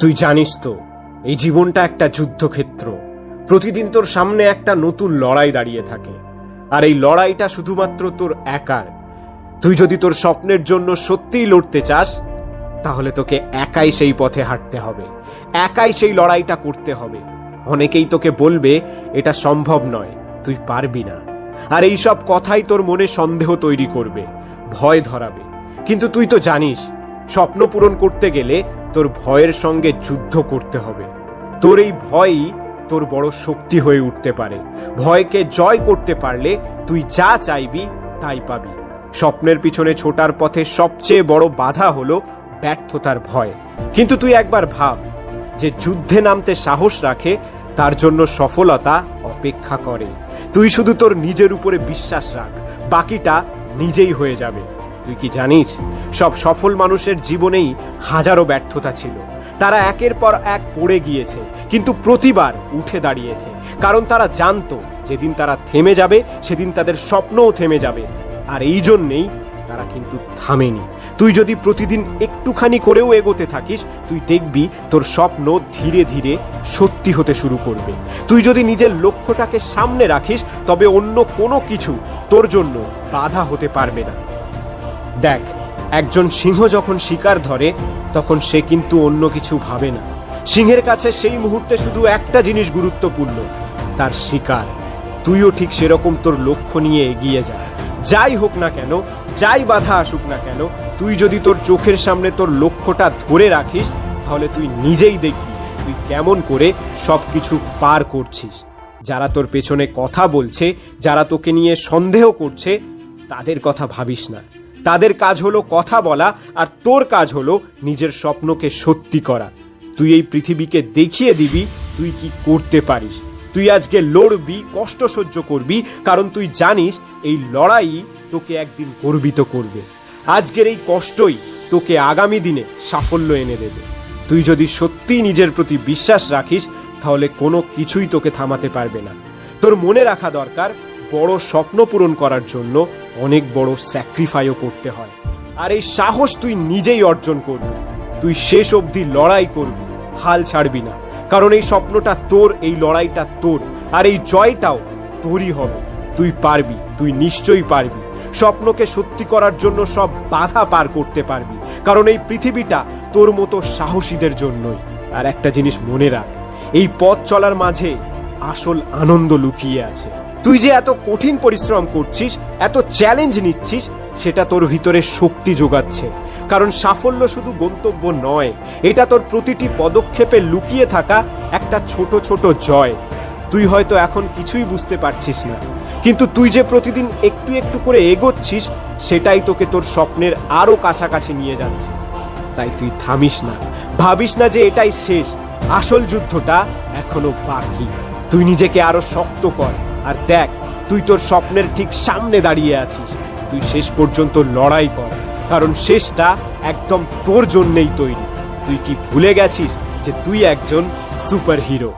তুই জানিস তো, এই জীবনটা একটা যুদ্ধক্ষেত্র। প্রতিদিন তোর সামনে একটা নতুন লড়াই দাঁড়িয়ে থাকে। আর এই লড়াইটা শুধুমাত্র তোর একার। তুই যদি তোর স্বপ্নের জন্য সত্যিই লড়তে চাস, তাহলে তোকে একাই সেই পথে হাঁটতে হবে। একাই সেই লড়াইটা করতে হবে। অনেকেই তোকে বলবে, এটা সম্ভব নয়, তুই পারবি না। আর এই সব কথাই তোর মনে সন্দেহ তৈরি করবে, ভয় ধরাবে। কিন্তু তুই তো জানিস স্বপ্ন পূরণ করতে গেলে তোর ভয়ের সঙ্গে যুদ্ধ করতে হবে। তোর এই ভয়ই তোর বড় শক্তি হয়ে উঠতে পারে। ভয়কে জয় করতে পারলে তুই যা চাইবি তাই পাবি। স্বপ্নের পিছনে ছোটার পথে সবচেয়ে বড় বাধা হলো ব্যর্থতার ভয়। কিন্তু তুই একবার ভাব যে যুদ্ধে নামতে সাহস রাখে, তার জন্য সফলতা অপেক্ষা করে। তুই শুধু তোর নিজের উপরে বিশ্বাস রাখ, বাকিটা নিজেই হয়ে যাবে। তুই কি জানিস? সব সফল মানুষের জীবনেই হাজারো ব্যর্থতা ছিল। তারা একের পর এক পড়ে গিয়েছে, কিন্তু প্রতিবার উঠে দাঁড়িয়েছে। কারণ তারা জানতো, যেদিন তারা থেমে যাবে, সেদিন তাদের স্বপ্নও থেমে যাবে। আর এই জন্যেই তারা কিন্তু থামেনি। তুই যদি প্রতিদিন একটুখানি করেও এগোতে থাকিস, তুই দেখবি তোর স্বপ্ন ধীরে ধীরে সত্যি হতে শুরু করবে। তুই যদি নিজের লক্ষ্যটাকে সামনে রাখিস, তবে অন্য কোনো কিছু তোর জন্য বাধা হতে পারবে না। দেখ, একজন সিংহ যখন শিকার ধরে, তখন সে কিন্তু অন্য কিছু ভাবে না। সিংহের কাছে সেই মুহূর্তে শুধু একটা জিনিস গুরুত্বপূর্ণ, তার শিকার। তুইও ঠিক সেরকম তোর লক্ষ্য নিয়ে এগিয়ে যা। যাই হোক না কেন, যাই বাধা আসুক না কেন, তুই যদি তোর চোখের সামনে তোর লক্ষ্যটা ধরে রাখিস, তাহলে তুই নিজেই দেখবি, তুই কেমন করে সব কিছু পার করছিস। যারা তোর পেছনে কথা বলছে, যারা তোকে নিয়ে সন্দেহ করছে, তাদের কথা ভাবিস না। তাদের কাজ হলো কথা বলা আর তোর কাজ হলো নিজের স্বপ্নকে সত্যি করা। তুই এই পৃথিবীকে দেখিয়ে দিবি, তুই কি করতে পারিস। তুই আজকে লড়বি, কষ্ট সহ্য করবি, কারণ তুই জানিস এই লড়াই তোকে একদিন গর্বিত করবে। আজকের এই কষ্টই তোকে আগামী দিনে সাফল্য এনে দেবে। তুই যদি সত্যিই নিজের প্রতি বিশ্বাস রাখিস, তাহলে কোনো কিছুই তোকে থামাতে পারবে না। তোর মনে রাখা দরকার বড় স্বপ্ন পূরণ করার জন্য অনেক বড় স্যাক্রিফাইও করতে হয়। আর এই সাহস তুই নিজেই অর্জন করবি। তুই শেষ অবধি লড়াই করবি, হাল ছাড়বি না। কারণ এই স্বপ্নটা তোর, এই লড়াইটা তোর। আর এই জয়টাও তোরই হবে। তুই পারবি, তুই নিশ্চয়ই পারবি। স্বপ্নকে সত্যি করার জন্য সব বাধা পার করতে পারবি। কারণ এই পৃথিবীটা তোর মতো সাহসীদের জন্যই। আর একটা জিনিস মনে রাখ, এই পথ চলার মাঝে আসল আনন্দ লুকিয়ে আছে। তুই যে এত কঠিন পরিশ্রম করছিস, এত চ্যালেঞ্জ নিচ্ছিস, সেটা তোর ভিতরে শক্তি যোগাচ্ছে। কারণ সাফল্য শুধু গন্তব্য নয়, এটা তোর প্রতিটি পদক্ষেপে লুকিয়ে থাকা একটা ছোট ছোট জয়। তুই হয়তো এখন কিছুই বুঝতে পারছিস না, কিন্তু তুই যে প্রতিদিন একটু একটু করে এগোচ্ছিস, সেটাই তোকে তোর স্বপ্নের আরও কাছাকাছি নিয়ে যাচ্ছে। তাই তুই থামিস না, ভাবিস না যে এটাই শেষ। আসল যুদ্ধটা এখনও বাকি। তুই নিজেকে আরও শক্ত কর। আর দেখ, তুই তোর স্বপ্নের ঠিক সামনে দাঁড়িয়ে আছিস। তুই শেষ পর্যন্ত লড়াই কর, কারণ শেষটা একদম তোর জন্যেই তৈরি। তুই কি ভুলে গেছিস যে তুই একজন সুপার হিরো